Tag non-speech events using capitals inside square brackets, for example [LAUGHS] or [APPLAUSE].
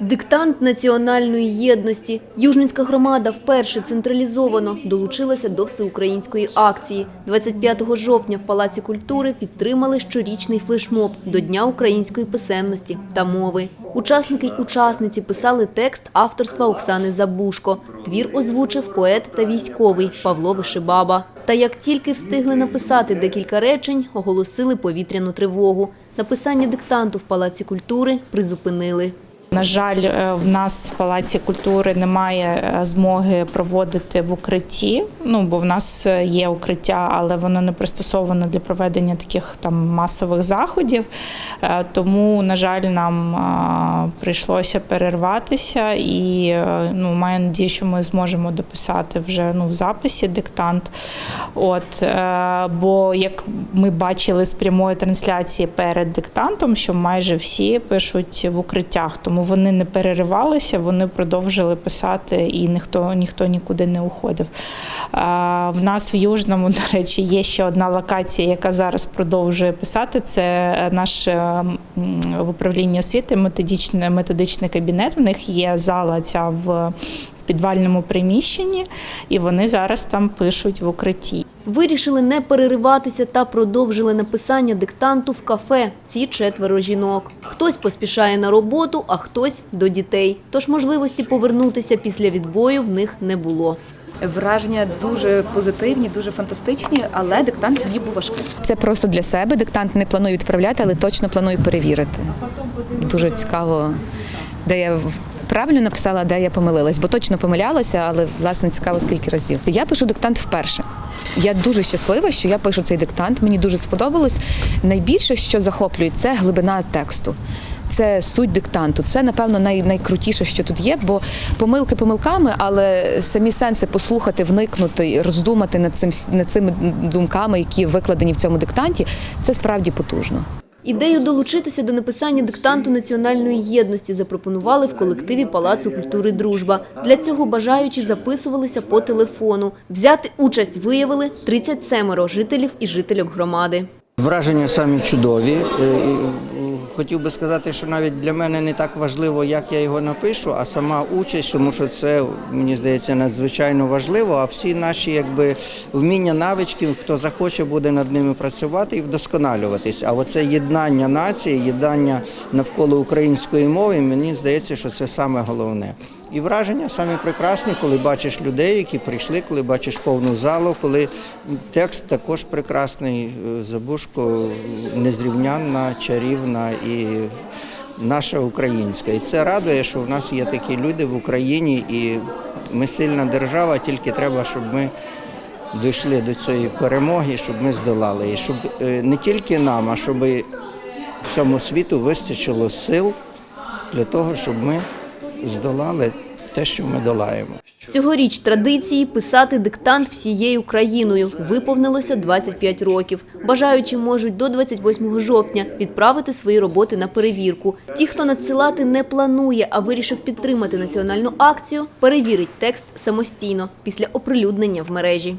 Диктант національної єдності. Южницька громада вперше централізовано долучилася до всеукраїнської акції. 25 жовтня в Палаці культури підтримали щорічний флешмоб до Дня української писемності та мови. Учасники й учасниці писали текст авторства Оксани Забушко. Твір озвучив поет та військовий Павло Вишибаба. Та як тільки встигли написати декілька речень, оголосили повітряну тривогу. Написання диктанту в Палаці культури призупинили. На жаль, е, в нас в Палаці культури немає е, змоги проводити в укритті. Ну бо в нас е, є укриття, але воно не пристосоване для проведення таких там масових заходів. Тому, на жаль, нам прийшлося перерватися, і ну маю надію, що ми зможемо дописати вже ну в записі диктант. От бо як ми бачили з прямої трансляції перед диктантом, що майже всі пишуть в укриттях, тому вони не переривалися, вони продовжили писати, і ніхто ніхто нікуди не уходив. А, В нас в Южному, [LAUGHS] до речі, є ще одна локація, яка зараз продовжує писати. Це е, в управлінні освіти методичний, методичний кабінет. В них є зала ця в в підвальному приміщенні, і вони зараз там пишуть в укритті. Вирішили не перериватися та продовжили написання диктанту в кафе. Ці четверо жінок. Хтось поспішає на роботу, а хтось до дітей. Тож можливості повернутися після відбою в них не було. Враження дуже позитивні, дуже фантастичні, але диктант мені був важкий. Це просто для себе. Диктант не планую відправляти, але точно планую перевірити. Дуже цікаво, де я в- правильно написала, де я помилилась, бо точно помилялася, але власне цікаво скільки разів. Я пишу диктант вперше. Я дуже щаслива, що я пишу цей диктант. Мені дуже сподобалось. Найбільше, що захоплює, це глибина тексту. Це суть диктанту. Це, напевно, най, найкрутіше, що тут є, бо помилки помилками, але самі сенси послухати, вникнути, роздумати над цим над цими думками, які викладені в цьому диктанті, це справді потужно. Ідею долучитися до написання диктанту національної єдності запропонували в колективі Палацу культури Дружба. Для цього бажаючі записувалися по телефону. Взяти участь виявили 37 жителів і жительок громади. Враження самі чудові. Хотів би сказати, що навіть для мене не так важливо, як я його напишу, а сама участь, тому що це мені здається надзвичайно важливо. А всі наші якби вміння, навички, хто захоче, буде над ними працювати і вдосконалюватись. А оце єднання нації, єднання навколо української мови, мені здається, що це саме головне. І враження самі прекрасні, коли бачиш людей, які прийшли, коли бачиш повну залу, коли текст також прекрасний. е, Забушко незрівнянна, чарівна і наша українська. І це радує, що в нас є такі люди в Україні, і ми сильна держава, тільки треба, щоб ми дійшли до цієї перемоги, щоб ми здолали. І щоб е, не тільки нам, а щоб всьому світу вистачило сил для того, щоб ми здолали те, що ми долаємо. Цьогоріч традиції писати диктант всією країною виповнилося 25 років. Бажаючі можуть до 28 жовтня відправити свої роботи на перевірку. Ті, хто надсилати не планує, а вирішив підтримати національну акцію, перевірить текст самостійно після оприлюднення в мережі.